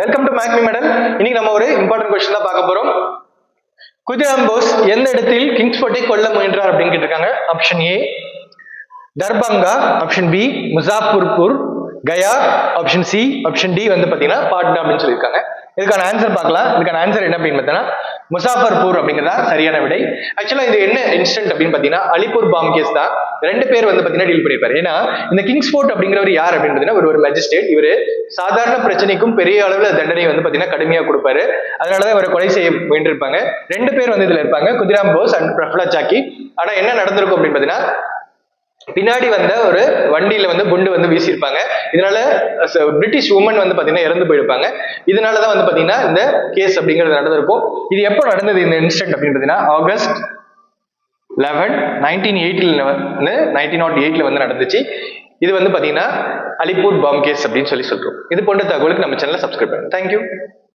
Welcome to மேக்மி medal இன்னைக்கு நம்ம ஒரு இம்பார்ட்டன்ட் கொஸ்டின் தான் பார்க்க போறோம். குதிராம் போஸ் எந்த இடத்தில் கிங்ஸ்போர்ட்டை கொல்ல முயன்றார் அப்படின்னு கேட்டிருக்காங்க? Option A Darbhanga. Option B Muzaffarpur. Gaya. Option C option D வந்து பாத்தீங்கன்னா பாட்னா அப்படின்னு சொல்லியிருக்காங்க. இதுக்கான ஆன்சர் பார்க்கலாம். இதுக்கான ஆன்சர் என்ன அப்படின்னு பார்த்தீங்கன்னா முசாஃபர்பூர் அப்படிங்கிறதா சரியான விடை. ஆக்சுவலா இது என்ன இன்ஸ்டன்ட் அப்படின்னு பாத்தீங்கன்னா அலிப்பூர் பாம் கேஸ் தான். ரெண்டு பேர் வந்து பாத்தீங்கன்னா டீல் பண்ணியிருப்பாரு. ஏன்னா இந்த கிங்ஸ்போர்ட் அப்படிங்கிறவர் யார் அப்படின்னு பாத்தீங்கன்னா ஒரு ஒரு மேஜிஸ்ட்ரேட் இவரு சாதாரண பிரச்சனைக்கும் பெரிய அளவுல தண்டனை வந்து பாத்தீங்கன்னா கடுமையா கொடுப்பாரு. அதனாலதான் இவரை கொலை செய்ய முயன்றிருப்பாங்க. ரெண்டு பேர் வந்து இதுல இருப்பாங்க. குதிராம் போஸ் அண்ட் பிரஃபலா சாக்கி ஆனா என்ன நடந்திருக்கும் அப்படின்னு பாத்தீங்கன்னா பின்னாடி வந்த ஒரு வண்டியில வந்து குண்டு வந்து வீசியிருப்பாங்க. இதனால ச- பிரிட்டிஷ் உமன் வந்து பாத்தீங்கன்னா இறந்து போயிருப்பாங்க. இதனாலதான் வந்து பாத்தீங்கன்னா இந்த கேஸ் அப்படிங்கிறது நடந்திருக்கும். இது எப்போ நடந்தது இந்த இன்சிடென்ட் அப்படின்னு ஆகஸ்ட் லெவன் நைன்டீன் எயிட்டில் வந்து நைன்டீன் நாட் எயிட்ல வந்து நடந்துச்சு. இது வந்து பாத்தீங்கன்னா அலிப்பூர் பாம் கேஸ் அப்படின்னு சொல்லி சொல்றோம். இது போன்ற தகவலுக்கு நம்ம சேனலை சப்ஸ்கிரைப் பண்ணுங்க. தேங்க்யூ